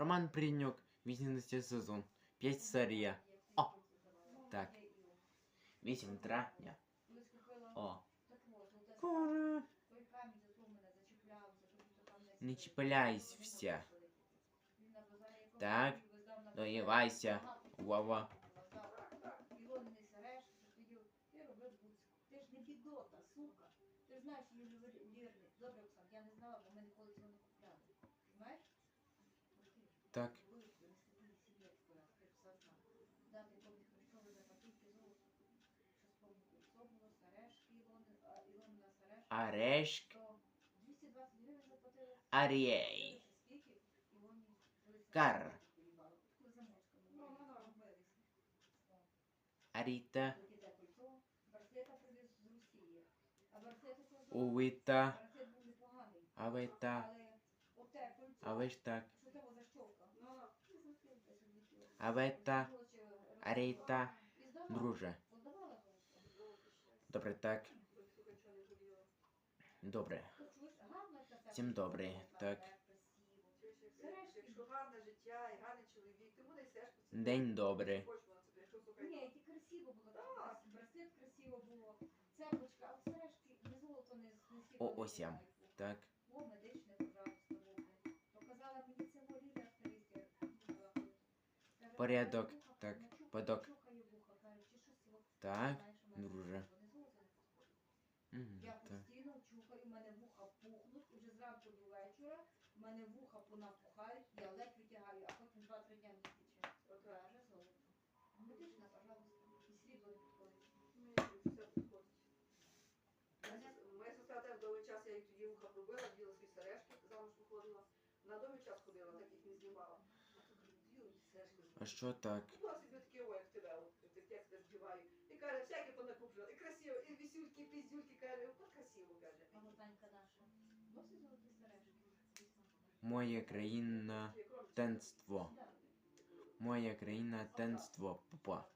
Роман Прийньок, 18 сезон, 5 серія. О! Так. 8 травня. О. Кора. Не чіпляйся. Так. Доївайся. Вова. Ти ж не бідота, сука. Ти ж знаєш, що він вірний. Добре, Оксан, я не знала, бо ми ніколи цього не купляли. Знаєш? Так. Дати тобі Христові запатівки золото. Що спомню, що було, сережки, Ілони, а Ілонина сережка. Арешк. То 220 гривень заплатили. Арієй. Скільки? Ілоні залишилося. Кар. Коли замочками. Ну, ну, ну, Аріта. Таке кольцо. Браслета привіз з Авета. Аріта. Друже. Подавала Добре, так. Добре. Всім добре. Так. Якщо гарне життя і гарний чоловік, ти буде сеш День добрий. Ні, ті красиво було. так, Браслет красиво було. Цепочка, а сережки не золото не не сікло. О, ось я. Так. Порядок. «Слухай, вуха, Так, начухай, подок. начухай вуха». Каже, «Чи щось от Так, знаєш, у мене друже. вони золото не підходять». Мгм, Я Так. постійно чухаю, в мене вуха пухнуть, і вже зранку до вечора, в мене вуха понапухають, я ледь витягаю, а потім 2-3 дня не тече. Каже, золото. Медична, пожалуйста, і срібло не підходить. Моя сестра теж довгий час, я їй тоді вуха пробила, діла свої сережки, замуж виходила. На довгий час А що так? Носить таке, о, як тебе, от, ти текст збиваю. І каже, всяке понакуплено, і красиво, і вісюльки, і піздюльки, каже, от красиво, каже. А Танька наша. Носить золоті сережки. Моя країна Як тенство. Моя країна тенство. Папа.